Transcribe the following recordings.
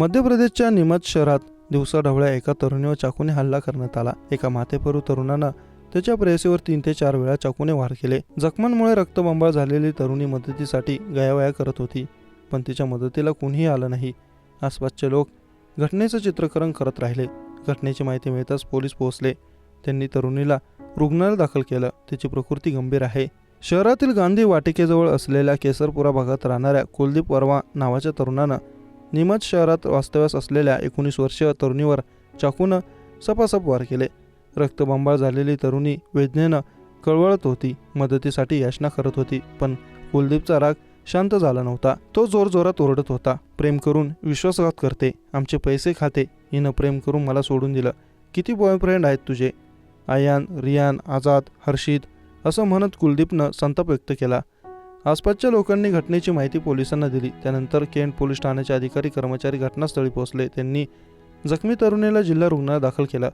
मध्य प्रदेशच्या निमत शहरात दिवसाढवळ्या एका तरुणीवर चाकूने हल्ला करण्यात आला. एका माथेपरू तरुणानं त्याच्या प्रेयसीवर तीन ते चार वेळा चाकूने वार केले. जखमांमुळे रक्तबंबाळ झालेली तरुणी मदतीसाठी गयावया करत होती पण तिच्या मदतीला कुणीही आलं नाही. आसपासचे लोक घटनेचं चित्रकरण करत राहिले. घटनेची माहिती मिळताच पोलीस पोहोचले. त्यांनी तरुणीला रुग्णालयात दाखल केलं. तिची प्रकृती गंभीर आहे. शहरातील गांधी वाटिकेजवळ असलेल्या केसरपुरा भागात राहणाऱ्या कुलदीप वर्मा नावाच्या तरुणानं निमज शहरात वास्तव्यास असलेल्या एकोणीस वर्षीय तरुणीवर चाकूनं सपासप वार केले. रक्तबंबाळ झालेली तरुणी वेदनेनं कळवळत होती मदतीसाठी याचना करत होती पण कुलदीपचा राग शांत झाला नव्हता. तो जोरजोरात ओरडत होता प्रेम करून विश्वासघात करते आमचे पैसे खाते हिनं प्रेम करून मला सोडून दिलं. किती बॉयफ्रेंड आहेत तुझे? आयान रियान आझाद हर्षित असं म्हणत कुलदीपनं संताप व्यक्त केला. आसपासच्या लोकांनी घटनेची माहिती पोलिसांना दिली. त्यानंतर केंट पोलीस ठाण्याचे अधिकारी कर्मचारी घटनास्थळी पोहोचले. त्यांनी जखमी तरुणीला जिल्हा रुग्णालयात दाखल केला.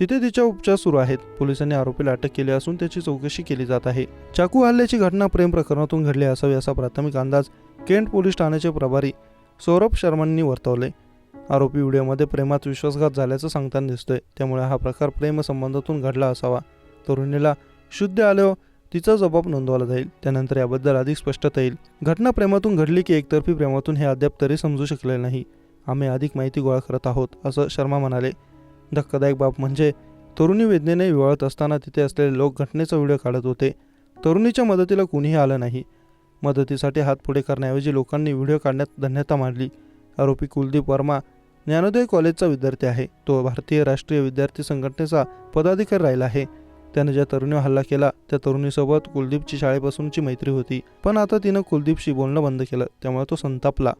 तिथे तिच्या उपचार सुरू आहेत. पोलिसांनी आरोपीला अटक केली असून त्याची चौकशी केली जात आहे. चाकू हल्ल्याची घटना प्रेम प्रकरणातून घडली असावी असा प्राथमिक अंदाज केंट पोलीस ठाण्याचे प्रभारी सौरभ शर्मांनी वर्तवले. आरोपी व्हिडिओमध्ये प्रेमात विश्वासघात झाल्याचं सांगताना दिसतोय. त्यामुळे हा प्रकार प्रेमसंबंधातून घडला असावा. तरुणीला शुद्ध आल्यावर तिचा जबाब नोंदवला जाईल. त्यानंतर याबद्दल अधिक स्पष्टता येईल. घटना प्रेमातून घडली की एकतर्फी प्रेमातून हे अद्याप तरी समजू शकले नाही. आम्ही अधिक माहिती गोळा करत आहोत असं शर्मा म्हणाले. धक्कादायक बाब म्हणजे तरुणी वेदनेने विवळत असताना तिथे असलेले लोक घटनेचा व्हिडिओ काढत होते. तरुणीच्या मदतीला कुणीही आलं नाही. मदतीसाठी हात पुढे करण्याऐवजी लोकांनी व्हिडिओ काढण्यात धन्यता मानली आरोपी कुलदीप वर्मा ज्ञानोदय कॉलेजचा विद्यार्थी आहे. तो भारतीय राष्ट्रीय विद्यार्थी संघटनेचा पदाधिकारी राहिला आहे. त्याने ज्या तरुणीवर हल्ला केला त्या तरुणीसोबत कुलदीपची शाळेपासूनची मैत्री होती. पण आता तिनं कुलदीपशी बोलणं बंद केलं त्यामुळे तो संतापला.